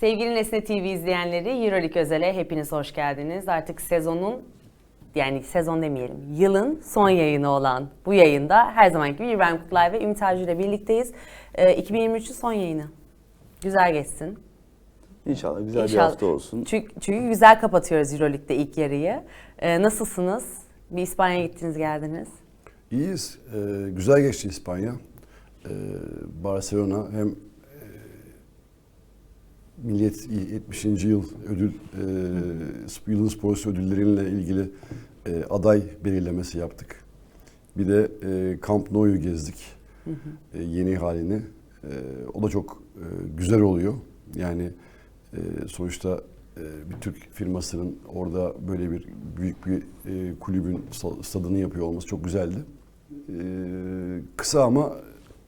Sevgili Nesne TV izleyenleri, Euroleague Özel'e hepiniz hoş geldiniz. Artık sezonun, yani sezon demeyelim, yılın son yayını olan bu yayında her zamanki gibi İbrahim Kutlay ve Ümit Avcı ile birlikteyiz. Ee, 2023'ün son yayını. Güzel geçsin. İnşallah güzel bir İnşallah. hafta olsun. Çünkü, çünkü güzel kapatıyoruz Euroleague'de ilk yarıyı. Ee, nasılsınız? Bir İspanya'ya gittiniz geldiniz. İyiyiz. Ee, güzel geçti İspanya. Ee, Barcelona hem e, Milliyet 70. yıl ödül e, yılın sporcusu ödülleriyle ilgili e, aday belirlemesi yaptık. Bir de e, Camp Nou'yu gezdik. E, yeni halini. E, o da çok e, güzel oluyor. Yani e, sonuçta e, bir Türk firmasının orada böyle bir büyük bir e, kulübün sta- stadını yapıyor olması çok güzeldi. E, kısa ama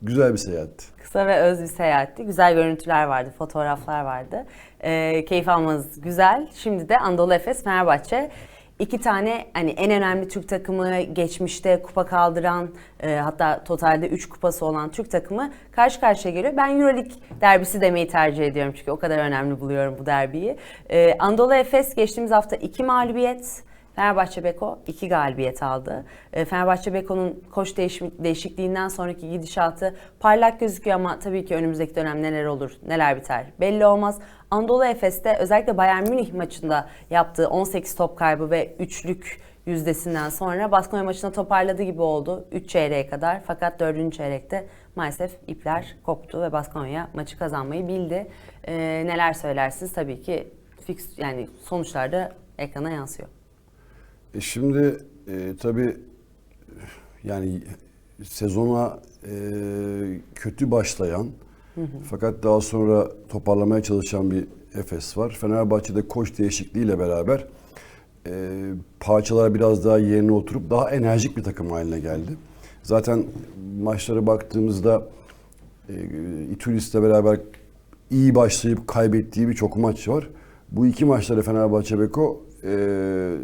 güzel bir seyahatti. Kısa ve öz bir seyahatti. Güzel görüntüler vardı, fotoğraflar vardı. Ee, keyif almanız güzel. Şimdi de Anadolu Efes, Fenerbahçe. İki tane hani en önemli Türk takımı geçmişte kupa kaldıran e, hatta totalde 3 kupası olan Türk takımı karşı karşıya geliyor. Ben Euroleague derbisi demeyi tercih ediyorum çünkü o kadar önemli buluyorum bu derbiyi. Ee, Anadolu Efes geçtiğimiz hafta 2 mağlubiyet, Fenerbahçe Beko iki galibiyet aldı. E, Fenerbahçe Beko'nun koç değiş- değişikliğinden sonraki gidişatı parlak gözüküyor ama tabii ki önümüzdeki dönem neler olur, neler biter belli olmaz. Anadolu Efes'te özellikle Bayern Münih maçında yaptığı 18 top kaybı ve üçlük yüzdesinden sonra Baskonya maçına toparladı gibi oldu 3 çeyreğe kadar. Fakat 4. çeyrekte maalesef ipler koptu ve Baskonya maçı kazanmayı bildi. E, neler söylersiniz? Tabii ki fix yani sonuçlarda ekrana yansıyor. E şimdi e, tabii yani sezona e, kötü başlayan fakat daha sonra toparlamaya çalışan bir Efes var. Fenerbahçe'de koç değişikliğiyle beraber e, parçalar biraz daha yerine oturup daha enerjik bir takım haline geldi. Zaten maçlara baktığımızda e, İtulis'le beraber iyi başlayıp kaybettiği birçok maç var. Bu iki maçta da Fenerbahçe Beko e,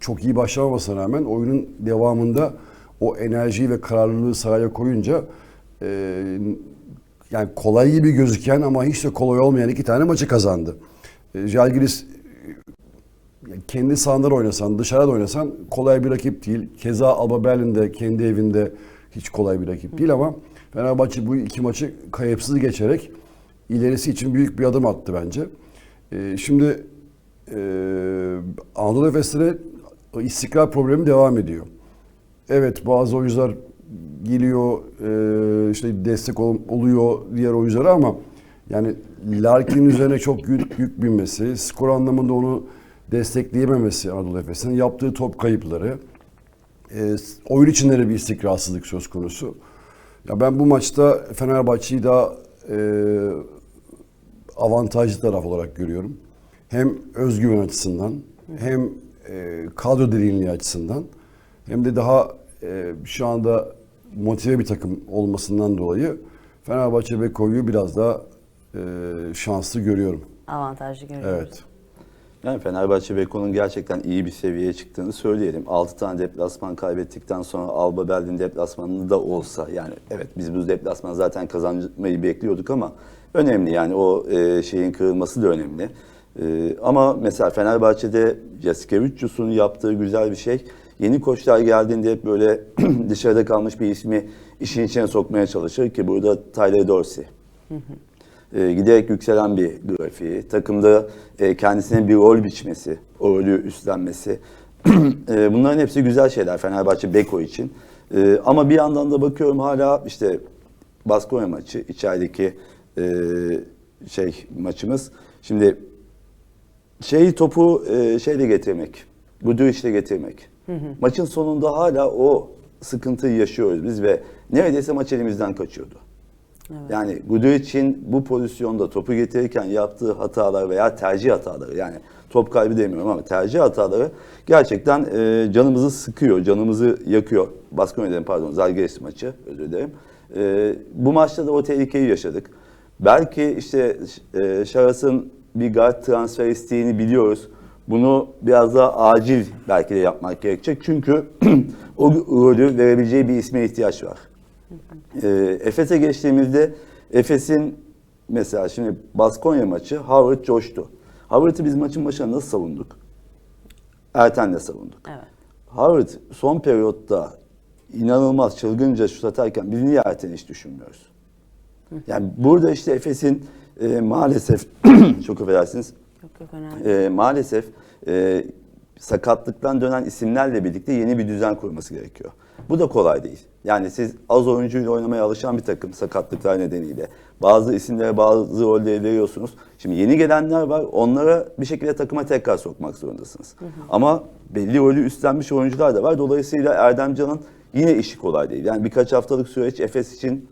çok iyi başlamamasına rağmen oyunun devamında o enerjiyi ve kararlılığı sahaya koyunca e, yani kolay gibi gözüken ama hiç de kolay olmayan iki tane maçı kazandı. E, Žalgiris yani kendi sahanda oynasan, dışarıda oynasan kolay bir rakip değil. Keza Alba Berlin'de kendi evinde hiç kolay bir rakip değil ama Fenerbahçe bu iki maçı kayıpsız geçerek ilerisi için büyük bir adım attı bence. Ee, şimdi e, Anadolu Efes'te istikrar problemi devam ediyor. Evet bazı oyuncular geliyor e, işte destek ol- oluyor diğer oyunculara ama yani Larkin'in üzerine çok yük, yük binmesi, skor anlamında onu destekleyememesi Anadolu Efes'in yaptığı top kayıpları, e, oyun içinde de bir istikrarsızlık söz konusu. Ya ben bu maçta Fenerbahçe'yi daha e, avantajlı taraf olarak görüyorum. Hem özgüven açısından, hem e, kadro derinliği açısından, hem de daha e, şu anda motive bir takım olmasından dolayı Fenerbahçe Beko'yu biraz daha e, şanslı görüyorum. avantajlı görüyoruz. Evet. Yani Fenerbahçe Beko'nun gerçekten iyi bir seviyeye çıktığını söyleyelim. 6 tane deplasman kaybettikten sonra Alba Berlin deplasmanında da olsa yani evet biz bu deplasman zaten kazanmayı bekliyorduk ama önemli yani o e, şeyin kırılması da önemli. E, ama mesela Fenerbahçe'de Jaskevicius'un yaptığı güzel bir şey. Yeni koçlar geldiğinde hep böyle dışarıda kalmış bir ismi işin içine sokmaya çalışır ki burada Tyler Dorsey. E, giderek yükselen bir grafiği, takımda e, kendisine bir rol biçmesi, o rolü üstlenmesi. E, bunların hepsi güzel şeyler Fenerbahçe Beko için. E, ama bir yandan da bakıyorum hala işte Baskonya maçı, içerideki e, şey maçımız. Şimdi şey topu e, şeyle getirmek, Guduric'le getirmek. Maçın sonunda hala o sıkıntıyı yaşıyoruz biz ve neredeyse maç elimizden kaçıyordu. Yani Guduric'in bu pozisyonda topu getirirken yaptığı hatalar veya tercih hataları yani top kaybı demiyorum ama tercih hataları gerçekten e, canımızı sıkıyor, canımızı yakıyor. Baskonya'dan pardon Zalgiris maçı özür dilerim. E, bu maçta da o tehlikeyi yaşadık. Belki işte e, Şaras'ın bir guard transfer isteğini biliyoruz. Bunu biraz daha acil belki de yapmak gerekecek. Çünkü o rolü verebileceği bir isme ihtiyaç var. E, Efes'e geçtiğimizde Efes'in mesela şimdi Baskonya maçı Howard coştu. Howard'ı biz maçın başına nasıl savunduk? Erten'le savunduk. Evet. Howard son periyotta inanılmaz çılgınca şut atarken biz niye Erten'i hiç düşünmüyoruz? Yani burada işte Efes'in e, maalesef çok affedersiniz Yok yok önemli. e, maalesef e, sakatlıktan dönen isimlerle birlikte yeni bir düzen kurması gerekiyor. Bu da kolay değil. Yani siz az oyuncuyla oynamaya alışan bir takım sakatlıklar nedeniyle bazı isimlere bazı rolleri veriyorsunuz. Şimdi yeni gelenler var. Onlara bir şekilde takıma tekrar sokmak zorundasınız. Ama belli rolü üstlenmiş oyuncular da var. Dolayısıyla Erdemcan'ın yine işi kolay değil. Yani birkaç haftalık süreç Efes için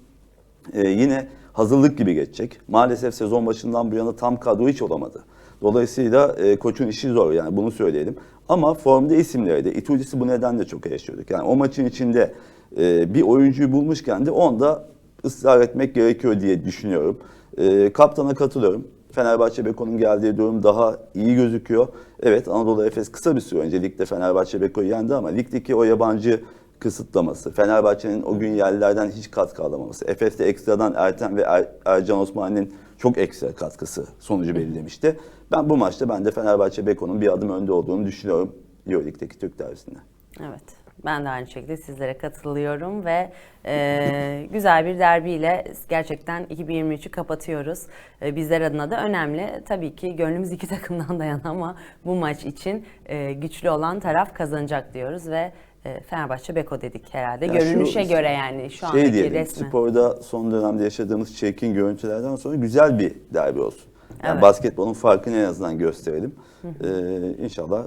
ee, yine hazırlık gibi geçecek. Maalesef sezon başından bu yana tam kadro hiç olamadı. Dolayısıyla e, koçun işi zor yani bunu söyleyelim. Ama formda isimleri de Itudis'i bu nedenle çok eleştirdik. Yani o maçın içinde e, bir oyuncuyu bulmuşken de onda ısrar etmek gerekiyor diye düşünüyorum. E, kaptana katılıyorum. Fenerbahçe Beko'nun geldiği durum daha iyi gözüküyor. Evet Anadolu Efes kısa bir süre önce ligde Fenerbahçe Beko'yu yendi ama ligdeki o yabancı kısıtlaması, Fenerbahçe'nin o gün yerlerden hiç katkı alamaması, Efes'te ekstradan Erten ve Er- Ercan Osman'ın çok ekstra katkısı sonucu belirlemişti. Ben bu maçta ben de Fenerbahçe Beko'nun bir adım önde olduğunu düşünüyorum Euroleague'deki Türk derbisinde. Evet. Ben de aynı şekilde sizlere katılıyorum ve e, güzel bir derbiyle gerçekten 2023'ü kapatıyoruz. E, bizler adına da önemli. Tabii ki gönlümüz iki takımdan da yana ama bu maç için e, güçlü olan taraf kazanacak diyoruz ve Fenerbahçe Beko dedik herhalde. Ya Görünüşe şu- göre yani şu şey andaki diyelim, resmi. sporda son dönemde yaşadığımız çirkin görüntülerden sonra güzel bir derbi olsun. Yani Evet. basketbolun farkını en azından gösterelim. Ee, inşallah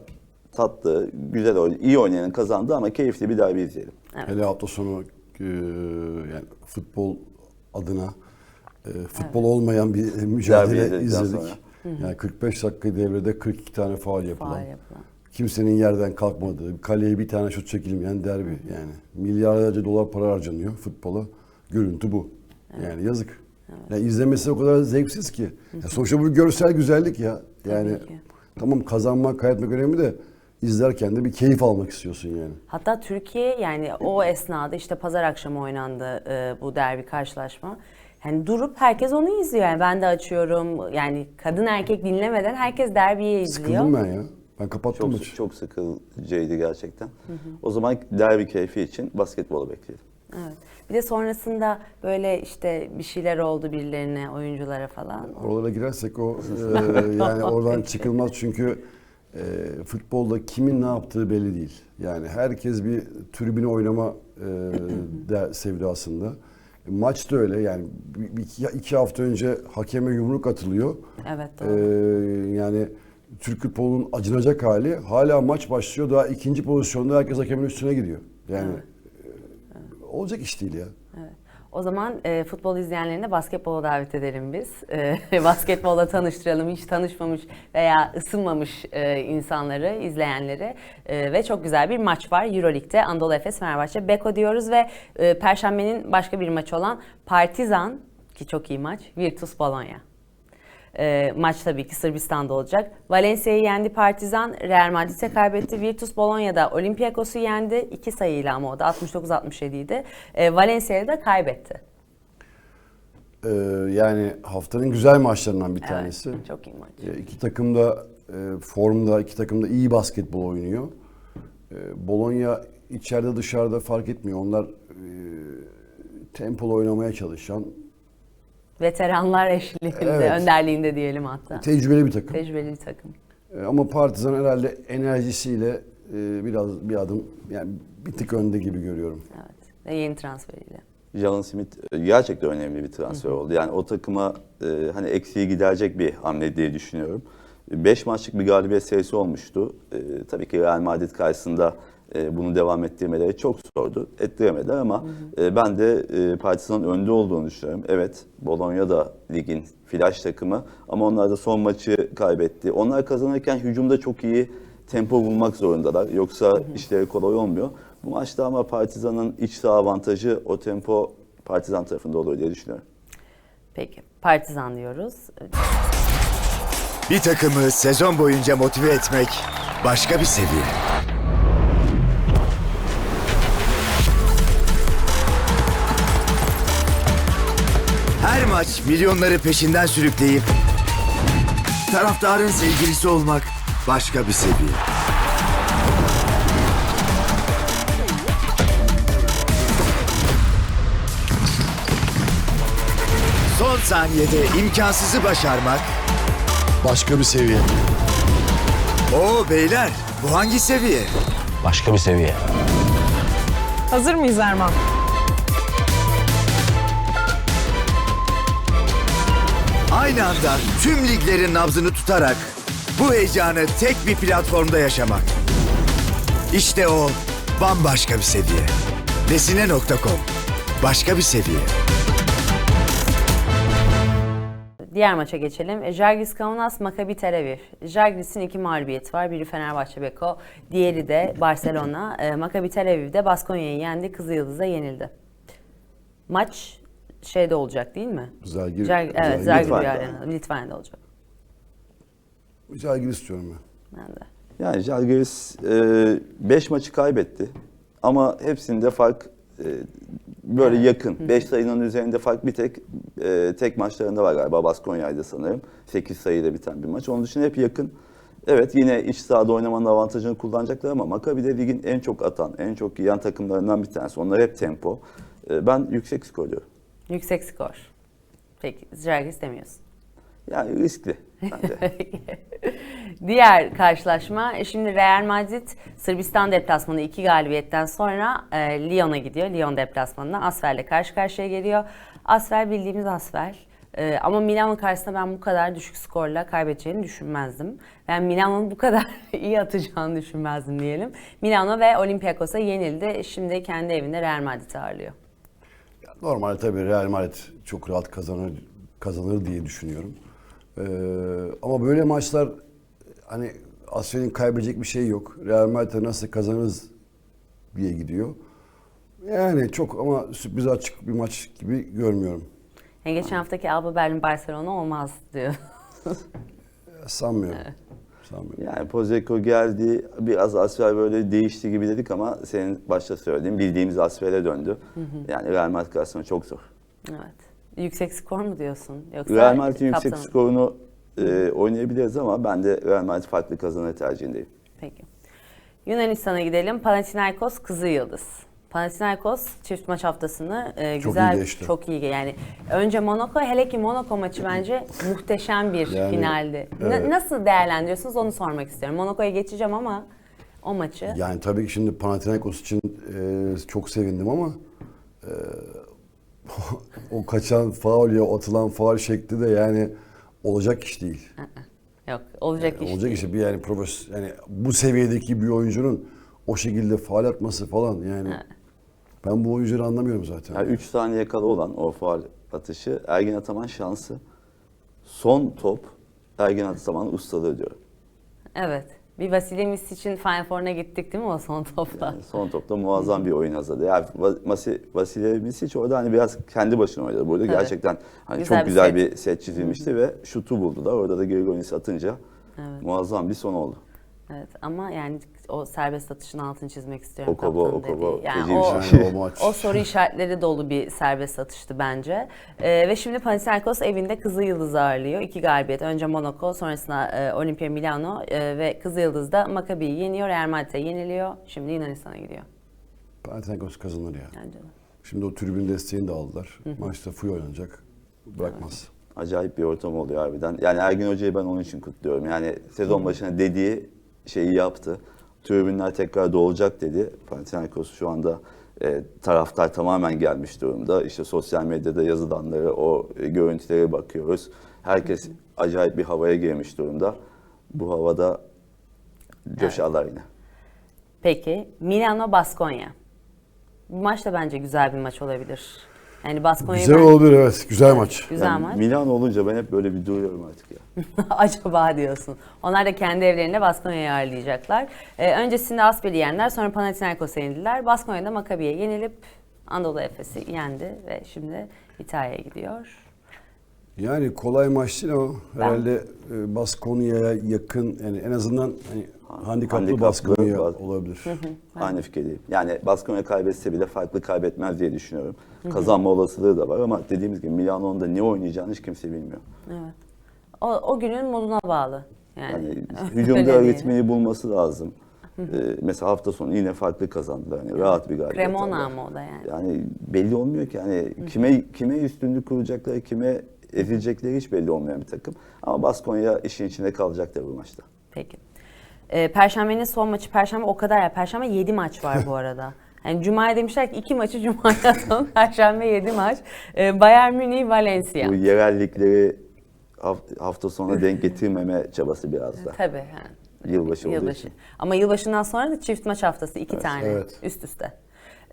tatlı, güzel, oyn- iyi oynayanın kazandı ama keyifli bir derbi izleyelim. Hele hafta sonu e, yani futbol adına e, futbol olmayan bir mücadele izledik. sonra. Yani 45 dakika devrede 42 tane faul yapılan. Faul yapılan. Kimsenin yerden kalkmadığı, kaleye bir tane şut çekilmeyen derbi yani. Milyarlarca dolar para harcanıyor futbola. Görüntü bu. Yani yazık. Yani izlemesi o kadar zevksiz ki. Ya sonuçta bu görsel güzellik ya. Yani tamam kazanmak, kaybetmek önemli de izlerken de bir keyif almak istiyorsun yani. Hatta Türkiye yani o esnada işte pazar akşamı oynandı e, bu derbi karşılaşma. Yani durup herkes onu izliyor. Yani ben de açıyorum. Yani kadın erkek dinlemeden herkes derbiyi izliyor. Sıkıldım ben ya. Ben kapattım Çok maçı. çok sıkıcıydı gerçekten. O zaman derbi keyfi için basketbolu bekleyelim. Evet. Bir de sonrasında böyle işte bir şeyler oldu birilerine, oyunculara falan. Oralara girersek o e, yani oradan çıkılmaz çünkü e, futbolda kimin ne yaptığı belli değil. Yani herkes bir tribüne oynama e, de, sevdasında. Maç da öyle yani iki, iki hafta önce hakeme yumruk atılıyor. Evet, E, doğru. yani Türk futbolunun acınacak hali hala maç başlıyor daha ikinci pozisyonda herkes hakemin üstüne gidiyor. Yani e, olacak iş değil ya. Evet. O zaman e, futbol izleyenlerini basketbola davet edelim biz. E, basketbolla tanıştıralım. Hiç tanışmamış veya ısınmamış e, insanları, izleyenleri. E, ve çok güzel bir maç var Euroleague'de. Anadolu Efes, Fenerbahçe, Beko diyoruz ve e, Perşembenin başka bir maçı olan Partizan, ki çok iyi maç, Virtus Bologna. E, maç tabii ki Sırbistan'da olacak. Valencia'yı yendi Partizan, Real Madrid'e kaybetti. Virtus Bologna'da Olympiakos'u yendi. iki sayıyla ama o da 69-67 idi. E, Valencia'yı da kaybetti. Ee, yani haftanın güzel maçlarından bir tanesi. Evet, çok iyi maç. E, İki takım da e, formda, iki takım da iyi basketbol oynuyor. E, Bologna içeride dışarıda fark etmiyor. Onlar e, tempolu oynamaya çalışan Veteranlar eşliğinde, Evet. önderliğinde diyelim hatta. tecrübeli bir takım. Tecrübeli bir takım. E, ama Partizan herhalde enerjisiyle e, biraz bir adım yani bir tık önde gibi görüyorum. Evet. Ve yeni transferiyle. Jalen Smith e, gerçekten önemli bir transfer oldu. Yani o takıma e, hani eksiği giderecek bir hamle diye düşünüyorum. 5 maçlık bir galibiyet serisi olmuştu. E, tabii ki Real Madrid karşısında e, bunu devam ettirmeleri çok zordu. Ettiremediler ama e, ben de e, Partizan'ın önde olduğunu düşünüyorum. Evet, Bologna da ligin flash takımı ama onlar da son maçı kaybetti. Onlar kazanırken hücumda çok iyi tempo bulmak zorundalar. Yoksa işleri kolay olmuyor. Bu maçta ama Partizan'ın iç saha avantajı o tempo Partizan tarafında olur diye düşünüyorum. Peki. Partizan diyoruz. Bir takımı sezon boyunca motive etmek başka bir seviye. Her maç milyonları peşinden sürükleyip taraftarın sevgilisi olmak başka bir seviye. Son saniyede imkansızı başarmak. Başka bir seviye. Oo beyler, bu hangi seviye? Başka bir seviye. Hazır mıyız Erman? Aynı anda tüm liglerin nabzını tutarak bu heyecanı tek bir platformda yaşamak. İşte o bambaşka bir seviye. Desine.com Başka bir seviye. Diğer maça geçelim. E, Žalgiris Kaunas Maccabi Tel Aviv. Žalgiris'in iki mağlubiyeti var. Biri Fenerbahçe Beko, diğeri de Barcelona. E, Maccabi Tel Aviv'de Baskonya'yı yendi, Kızılyıldız'a yenildi. Maç şeyde olacak değil mi? Zalgir- Žalgiris- evet, Zalgiris- Zalgiris Litvanya'da. Arena, Litvanya'da olacak. Güzel gir istiyorum ben. Ben de. Yani Žalgiris 5 maçı kaybetti. Ama hepsinde fark e, böyle yakın. 5 sayının üzerinde fark bir tek e, tek maçlarında var galiba Baskonya'ydı sanırım. 8 sayıyla biten bir maç. Onun dışında hep yakın. Evet yine iç sahada oynamanın avantajını kullanacaklar ama Maccabi de ligin en çok atan, en çok yiyen takımlarından bir tanesi. Onlar hep tempo. E, ben yüksek skor diyorum. Yüksek skor. Peki, Žalgiris demiyorsun. Yani riskli. Diğer karşılaşma e, şimdi Real Madrid Sırbistan deplasmanı iki galibiyetten sonra e, Lyon'a gidiyor. Lyon deplasmanına Asfel'le karşı karşıya geliyor. Asfel bildiğimiz Asfel. E, ama Milano karşısında ben bu kadar düşük skorla kaybedeceğini düşünmezdim. Ben Milano'nun bu kadar iyi atacağını düşünmezdim diyelim. Milano ve Olympiakos'a yenildi. Şimdi kendi evinde Real Madrid'i ağırlıyor. Normalde tabii Real Madrid çok rahat kazanır kazanır diye düşünüyorum. Ee, ama böyle maçlar hani Asya'nın kaybedecek bir şey yok. Real Madrid'e nasıl kazanırız diye gidiyor. Yani çok ama sürpriz açık bir maç gibi görmüyorum. Yani geçen haftaki Alba Berlin Barcelona olmaz diyor. Sanmıyorum. Sanmıyorum. Yani Pozeko geldi, biraz Asfer böyle değişti gibi dedik ama senin başta söylediğin bildiğimiz Asfer'e döndü. Yani Real Madrid karşısında çok zor. Evet. Yüksek skor mu diyorsun? Yoksa Real Madrid'in yüksek skorunu e, oynayabiliriz ama ben de Real Madrid farklı kazanır tercihindeyim. Peki. Yunanistan'a gidelim. Panathinaikos Kızıl Yıldız. Panathinaikos çift maç haftasını e, Çok güzel, iyi geçti. çok iyi. Yani önce Monaco, hele ki Monaco maçı bence muhteşem bir Yani, finaldi. Na- evet. nasıl değerlendiriyorsunuz onu sormak istiyorum. Monaco'ya geçeceğim ama o maçı Yani tabii ki şimdi Panathinaikos için e, çok sevindim ama e, o kaçan faul ya atılan faul şekli de yani olacak iş değil. yok. Olacak iş. olacak iş bir yani profes yani bu seviyedeki bir oyuncunun o şekilde faul atması falan yani ben bu oyuncuları anlamıyorum zaten. Yani 3 saniye kala olan o faal atışı Ergin Ataman şansı. Son top Ergin Ataman ustalığı diyor. Evet. Bir Vasilya Misic'in Final Four'una gittik değil mi o son topla? Yani son topta muazzam bir oyun hazırladı. Yani Va- Vasi- Vasilya Misic orada hani biraz kendi başına oynadı. Burada Evet. gerçekten hani Güzel çok bir güzel set. bir set çizilmişti ve şutu buldular. Orada da Grigonis atınca muazzam bir son oldu. Evet ama yani o serbest atışın altını çizmek istiyorum. Okobo, kaptanın Okobo dediği. Yani o, şey. Yani o o soru işaretleri dolu bir serbest atıştı bence. Ee, ve şimdi Panathinaikos evinde Kızıl Yıldız ağırlıyor. İki galibiyet. Önce Monaco, sonrasında e, Olimpia Milano e, ve Kızıl Yıldız'da Maccabi'yi yeniyor. Real Madrid'e yeniliyor. Şimdi Yunanistan'a gidiyor. Panathinaikos kazanır ya. Bence de. Şimdi o tribün desteğini de aldılar. Maçta full oynanacak. Bırakmaz. Acayip bir ortam oluyor harbiden. Yani Ergin Hoca'yı ben onun için kutluyorum. Yani sezon başına dediği şeyi yaptı. Tribünler tekrar dolacak dedi. Panathinaikos şu anda e, taraftar tamamen gelmiş durumda. İşte sosyal medyada yazılanları, o e, görüntülere bakıyoruz. Herkes acayip bir havaya girmiş durumda. Bu havada coşarlar yine. Peki Milano Baskonya. Bu maç da bence güzel bir maç olabilir. Yani Baskonya'yı Güzel ben... olabilir evet. Güzel maç. Güzel Yani maç. Milano olunca ben hep böyle bir duruyorum artık ya. Acaba diyorsun. Onlar da kendi evlerinde Baskonya'yı ağırlayacaklar. Ee, öncesinde Asbel'i yendiler. Sonra Panathinaikos'a yenildiler. Baskonya'da Maccabi'ye yenilip Anadolu Efes'i yendi ve şimdi İtalya'ya gidiyor. Yani kolay maç değil ama herhalde e, Baskonya'ya yakın yani en azından hani handikaplı handikaplı Baskonya bas- olabilir. Aynı fikirdeyim. Yani Baskonya kaybetse bile farklı kaybetmez diye düşünüyorum. Kazanma olasılığı da var ama dediğimiz gibi Milano'nun da ne oynayacağını hiç kimse bilmiyor. Evet. O, o günün moduna bağlı. Yani, Yani hücumda ritmini bulması lazım. Ee, mesela hafta sonu yine farklı kazandılar. Yani rahat bir galibiyet. Cremona ama o da yani. Yani belli olmuyor ki yani kime kime üstünlük kuracakları, kime ezilecekleri hiç belli olmayan bir takım. Ama Baskonya işin içinde kalacaktır bu maçta. Peki. Ee, Perşembenin son maçı Perşembe o kadar ya. Perşembe 7 maç var bu arada. Yani Cuma'ya demişler ki iki maçı Cuma'ya atalım. Perşembe 7 maç. Ee, Bayern Münih, Valencia. Bu yerellikleri haf- hafta sonuna denk getirmeme çabası biraz da. Tabii. Yani. Yılbaşı olduğu Yılbaşı. için. Ama yılbaşından sonra da çift maç haftası iki tane evet. üst üste.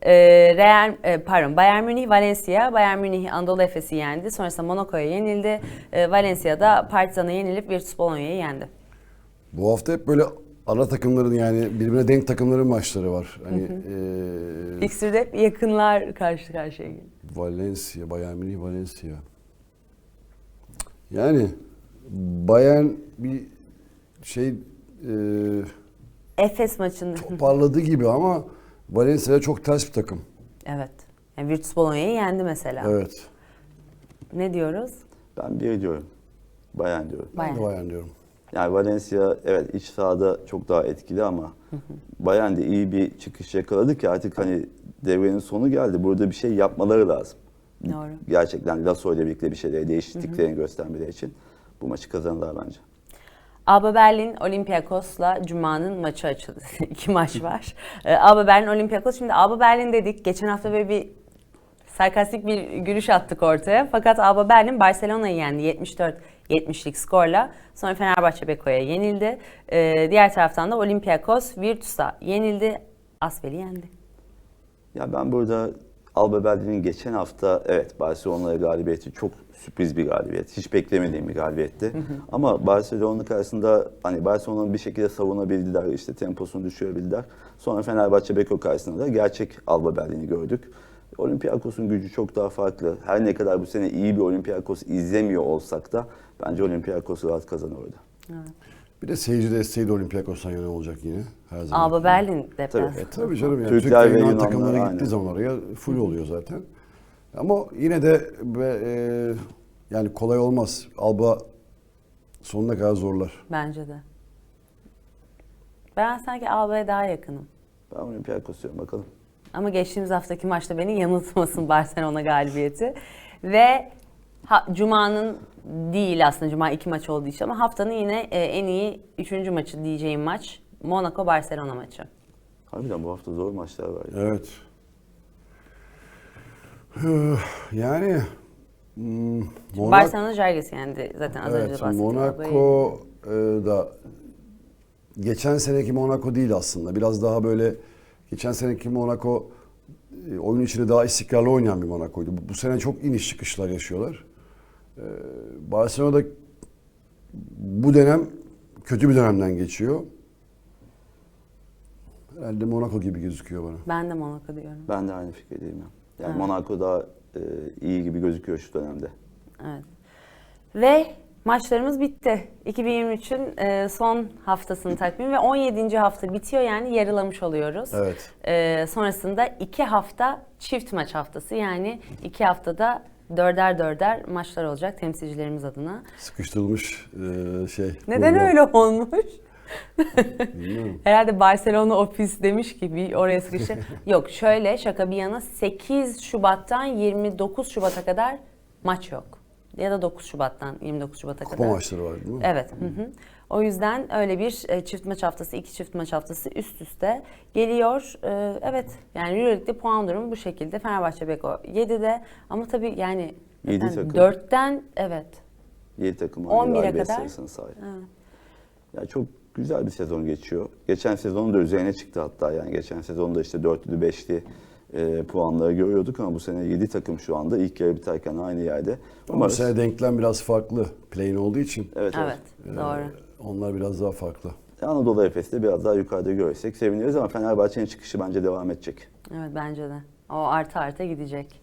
Ee, Real, e, pardon Bayern Münih Valencia. Bayern Münih Anadolu Efes'i yendi. Sonrasında Monaco'ya yenildi. Ee, Valencia'da Partizan'a yenilip Virtus Bolonya'yı yendi. Bu hafta hep böyle ana takımların yani birbirine denk takımların maçları var. Hani e, Fikstür'de hep yakınlar karşı karşıya geliyor. Valencia, Bayern Münih, Valencia. Yani Bayern bir şey e, Efes maçında. toparladı gibi ama Valencia çok ters bir takım. Evet. Yani Virtus Bolonya'yı yendi mesela. Evet. Ne diyoruz? Ben bir diyorum. Bayern diyorum. Ben de Bayern. Bayern diyorum. Yani Valencia evet iç sahada çok daha etkili ama Bayern de iyi bir çıkış yakaladı ki artık hani devrenin sonu geldi. Burada bir şey yapmaları lazım. Doğru. Gerçekten Lasso ile birlikte bir şeyleri değiştirdiklerini göstermeleri için bu maçı kazanırlar bence. Alba Berlin Olympiakos'la Cuma'nın maçı açıldı. İki maç var. Ee, Alba Berlin Olympiakos. Şimdi Alba Berlin dedik. Geçen hafta böyle bir sarkastik bir gülüş attık ortaya. Fakat Alba Berlin Barcelona'yı yendi 74-70'lik skorla. Sonra Fenerbahçe Beko'ya yenildi. Ee, diğer taraftan da Olympiakos Virtus'a yenildi. Asfel'i yendi. Ya ben burada Alba Berlin'in geçen hafta evet Barcelona'ya galibiyeti çok sürpriz bir galibiyet. Hiç beklemediğim bir galibiyetti. Ama Barcelona karşısında hani Barcelona'nın bir şekilde savunabildiler, işte temposunu düşürebildiler. Sonra Fenerbahçe Beko karşısında da gerçek Alba Berlin'i gördük. Olympiakos'un gücü çok daha farklı. Her ne kadar bu sene iyi bir Olympiakos izlemiyor olsak da bence Olympiakos rahat kazanır orada. Bir de seyirci desteği de Olympiakos'tan yana olacak yine her zaman. Alba Berlin deplasmanı. E tabii canım yani Türkler Türk ve Yunan Yunanlar, takımları aynen. gittiği zaman oraya full oluyor zaten. Ama yine de be- e, yani kolay olmaz. Alba sonuna kadar zorlar. Bence de. Ben sanki Alba'ya daha yakınım. Ben Olympiakos diyorum bakalım. Ama geçtiğimiz haftaki maçta beni yanıltmasın Barcelona galibiyeti. Ve ha, Cuma'nın değil aslında Cuma iki maç olduğu için ama haftanın yine e, en iyi üçüncü maçı diyeceğim maç Monaco-Barcelona maçı. Harbiden bu hafta zor maçlar var. ya. Evet. Yani hmm, Monaco, Barcelona Jarges yendi zaten az önce evet, bahsettiğim. Monaco e, da geçen seneki Monaco değil aslında. Biraz daha böyle geçen seneki Monaco e, oyun içinde daha istikrarlı oynayan bir Monaco'ydu. Bu, bu sene çok iniş çıkışlar yaşıyorlar. E, Barcelona'da bu dönem kötü bir dönemden geçiyor. Herhalde Monaco gibi gözüküyor bana. Ben de Monaco diyorum. Ben de aynı fikirdeyim. ya. Yani Evet. Monaco daha e, iyi gibi gözüküyor şu dönemde. Evet. Ve maçlarımız bitti. 2023'ün e, son haftasını takvim ve 17. hafta bitiyor yani yarılamış oluyoruz. Evet. E, sonrasında iki hafta çift maç haftası yani iki haftada dörder dörder maçlar olacak temsilcilerimiz adına. Sıkıştırılmış e, şey. Neden program. öyle olmuş? Herhalde Barcelona ofis demiş ki bir oraya sıkıştı. Yok şöyle şaka bir yana 8 Şubat'tan 29 Şubat'a kadar maç yok. Ya da 9 Şubat'tan 29 Şubat'a Kupa kadar. maçları var değil mi? Evet. Hı hı. O yüzden öyle bir e, çift maç haftası, iki çift maç haftası üst üste geliyor. E, evet. Yani Euroleague'de puan durumu bu şekilde. Fenerbahçe Beko 7'de ama tabii yani Yedi yani takım. 4'ten evet. 7 takım 11'e aynı galibiyet kadar. Ya çok güzel bir sezon geçiyor. Geçen sezonun da üzerine çıktı hatta yani geçen sezonda işte 4'lü 5'li e, puanları görüyorduk ama bu sene 7 takım şu anda ilk yarı biterken aynı yerde. Ama bu sene denklem biraz farklı. Play'in olduğu için. Evet, evet. Evet. Doğru. Onlar biraz daha farklı. Anadolu Efes'te biraz daha yukarıda görsek seviniriz ama Fenerbahçe'nin çıkışı bence devam edecek. Evet bence de. O artı arta gidecek.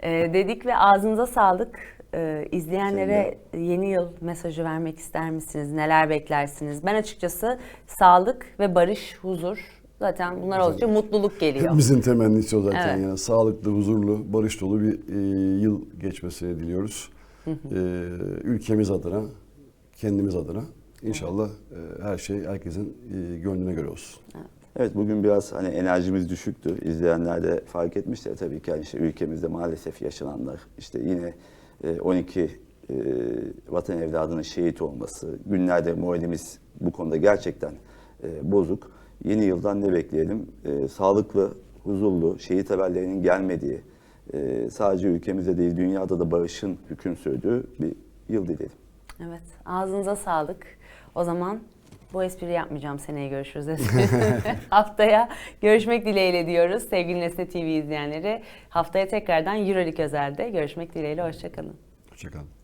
Ee, dedik ve ağzınıza sağlık. e, izleyenlere yeni yıl mesajı vermek ister misiniz? Neler beklersiniz? Ben açıkçası sağlık ve barış, huzur zaten bunlar oldukça mutluluk geliyor. Hepimizin temennisi o zaten. Evet. Yani sağlıklı, huzurlu, barış dolu bir e, yıl geçmesini diliyoruz. E, ülkemiz adına, kendimiz adına. İnşallah e, her şey herkesin e, gönlüne göre olsun. Evet bugün biraz hani enerjimiz düşüktü. İzleyenler de fark etmişler tabii ki yani işte ülkemizde maalesef yaşananlar işte yine e, 12 e, vatan evladının şehit olması, günlerde moralimiz bu konuda gerçekten e, bozuk. Yeni yıldan ne bekleyelim? E, sağlıklı, huzurlu, şehit haberlerinin gelmediği, e, sadece ülkemizde değil dünyada da barışın hüküm sürdüğü bir yıl dileyelim. Evet, ağzınıza sağlık. O zaman bu espriyi yapmayacağım. Seneye görüşürüz. Haftaya görüşmek dileğiyle diyoruz sevgili Nesne TV izleyenleri. Haftaya tekrardan Euroleague özelde görüşmek dileğiyle. Hoşçakalın. Hoşçakalın.